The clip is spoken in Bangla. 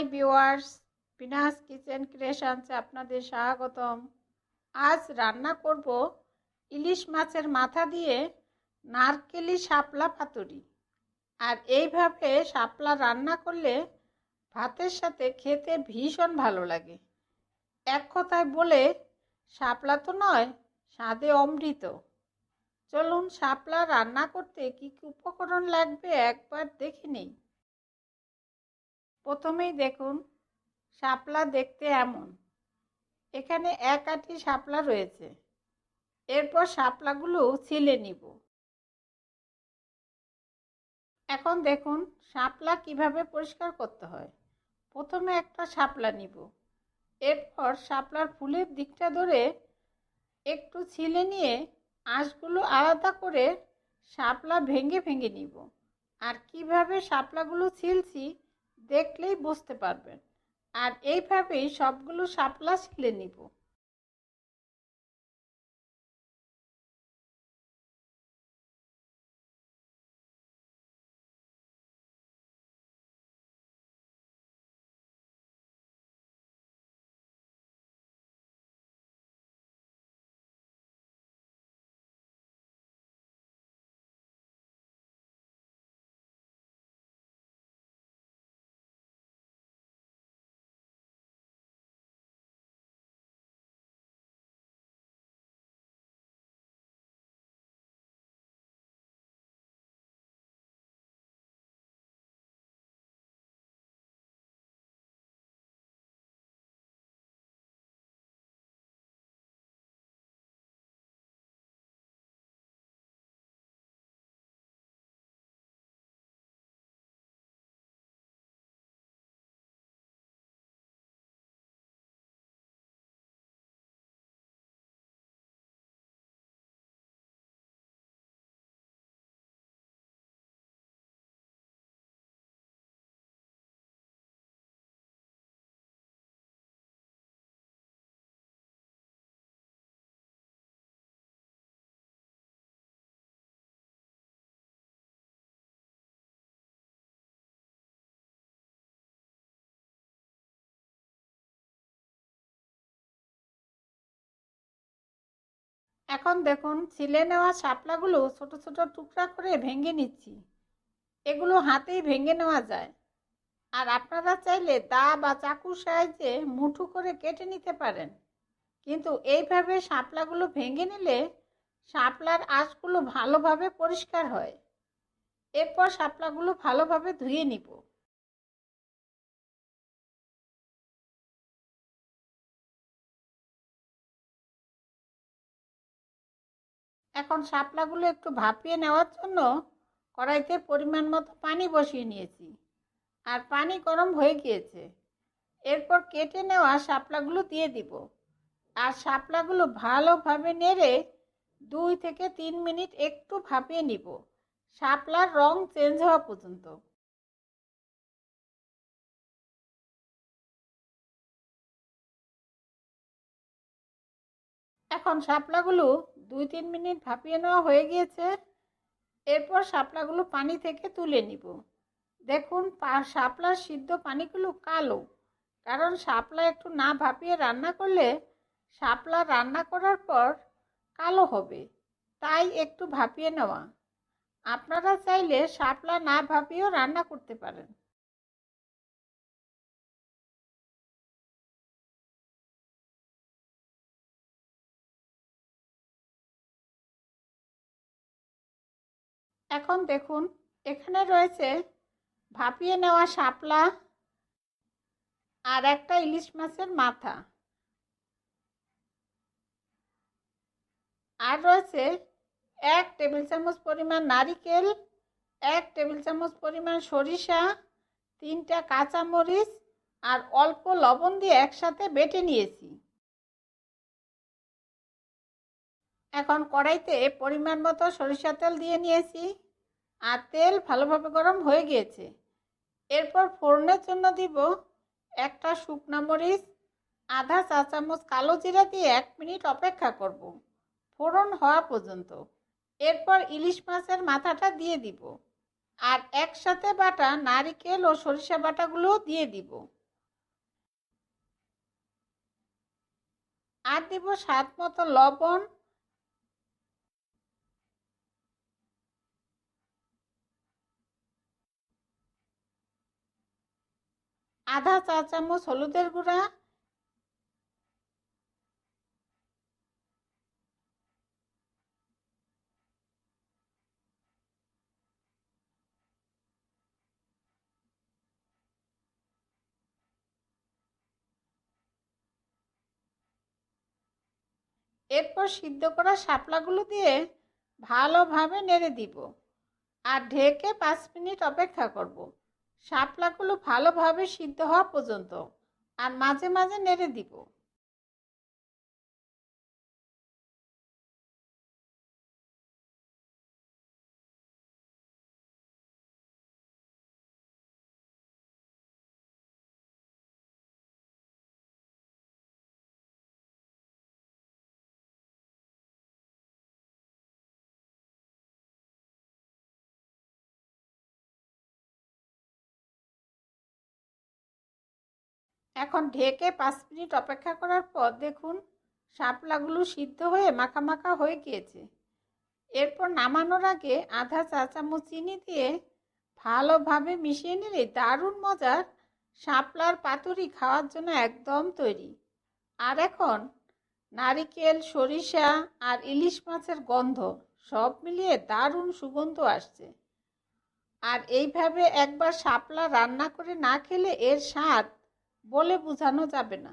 হাই ভিউয়ার্স পিনাস কিচেন ক্রিয়েশনসে আপনাদের স্বাগতম। আজ রান্না করব ইলিশ মাছের মাথা দিয়ে নারকেলি শাপলা পাতুরি। আর এইভাবে শাপলা রান্না করলে ভাতের সাথে খেতে ভীষণ ভালো লাগে। এক কথায় বলে, শাপলা তো নয়, স্বাদে অমৃত। চলুন শাপলা রান্না করতে কী কী উপকরণ লাগবে একবার দেখে নিই। প্রথমেই দেখুন, শাপলা দেখতে এমন। এখানে এক আটি শাপলা রয়েছে। এরপর শাপলাগুলো ছিলে নিব। এখন দেখুন, শাপলা কীভাবে পরিষ্কার করতে হয়। প্রথমে একটা শাপলা নিব। এরপর শাপলার ফুলের দিকটা ধরে একটু ছিলে নিয়ে আঁশগুলো আলাদা করে শাপলা ভেঙে ভেঙে নিব। আর কীভাবে শাপলাগুলো ছিলছি দেখলেই বুঝতে পারবেন। আর এইভাবেই সবগুলো শাপলা ছিলে নিব। এখন দেখুন, ছিলে নেওয়া শাপলাগুলো ছোট ছোট টুকরা করে ভেঙে নিচ্ছি। এগুলো হাতেই ভেঙে নেওয়া যায়। আর আপনারা চাইলে দা বা চাকুর সাহায্যে মুঠো করে কেটে নিতে পারেন। কিন্তু এইভাবে শাপলাগুলো ভেঙে নিলে শাপলার আঁশগুলো ভালোভাবে পরিষ্কার হয়। এরপর শাপলাগুলো ভালোভাবে ধুয়ে নিব। এখন শাপলাগুলো একটু ভাপিয়ে নেওয়ার জন্য কড়াইতে পরিমাণ মতো পানি বসিয়ে নিয়েছি। আর পানি গরম হয়ে গিয়েছে। এরপর কেটে নেওয়া শাপলাগুলো দিয়ে দিব। আর শাপলাগুলো ভালোভাবে নেড়ে দুই থেকে তিন মিনিট একটু ভাপিয়ে নিব। শাপলার রং চেঞ্জ হওয়া পর্যন্ত। এখন শাপলাগুলো দুই তিন মিনিট ভাপিয়ে নেওয়া হয়ে গিয়েছে। এরপর শাপলাগুলো পানি থেকে তুলে নিব। দেখুন শাপলার সিদ্ধ পানিগুলো কালো। কারণ শাপলা একটু না ভাপিয়ে রান্না করলে শাপলা রান্না করার পর কালো হবে। তাই একটু ভাপিয়ে নেওয়া। আপনারা চাইলে শাপলা না ভাপিয়েও রান্না করতে পারেন। এখন দেখুন, এখানে রয়েছে ভাপিয়ে নেওয়া শাপলা আর একটা ইলিশ মাছের মাথা। আর রয়েছে এক টেবিল চামচ পরিমাণ নারিকেল, এক টেবিল চামচ পরিমাণ সরিষা, তিনটা কাঁচামরিচ আর অল্প লবণ দিয়ে একসাথে বেটে নিয়েছি। এখন কড়াইতে পরিমাণ মতো সরিষা তেল দিয়ে নিয়েছি। আর তেল ভালোভাবে গরম হয়ে গিয়েছে। এরপর ফোড়নের জন্য দিব একটা শুকনো মরিচ, আধা চা চামচ কালো জিরা দিয়ে এক মিনিট অপেক্ষা করব, ফোড়ন হওয়া পর্যন্ত। এরপর ইলিশ মাছের মাথাটা দিয়ে দিব আর একসাথে বাটা নারিকেল ও সরিষা বাটাগুলোও দিয়ে দিব। আর দিব স্বাদ মতো লবণ আধা চা চামচ হলুদের গুঁড়া, এরপর সিদ্ধ করা শাপলাগুলো দিয়ে ভালোভাবে নেড়ে দিব। আর ঢেকে পাঁচ মিনিট অপেক্ষা করব। শাপলাগুলো ভালোভাবে সিদ্ধ হওয়া পর্যন্ত আর মাঝে মাঝে নেড়ে দিব। এখন ঢেকে পাঁচ মিনিট অপেক্ষা করার পর দেখুন, শাপলাগুলো সিদ্ধ হয়ে মাখা মাখা হয়ে গিয়েছে। এরপর নামানোর আগে আধা চা চামচ চিনি দিয়ে ভালোভাবে মিশিয়ে নিলে দারুণ মজার শাপলার পাতুরি খাওয়ার জন্য একদম তৈরি। আর এখন নারিকেল, সরিষা আর ইলিশ মাছের গন্ধ সব মিলিয়ে দারুণ সুগন্ধ আসছে। আর এইভাবে একবার শাপলা রান্না করে না খেলে এর স্বাদ বলে বোঝানো যাবে না।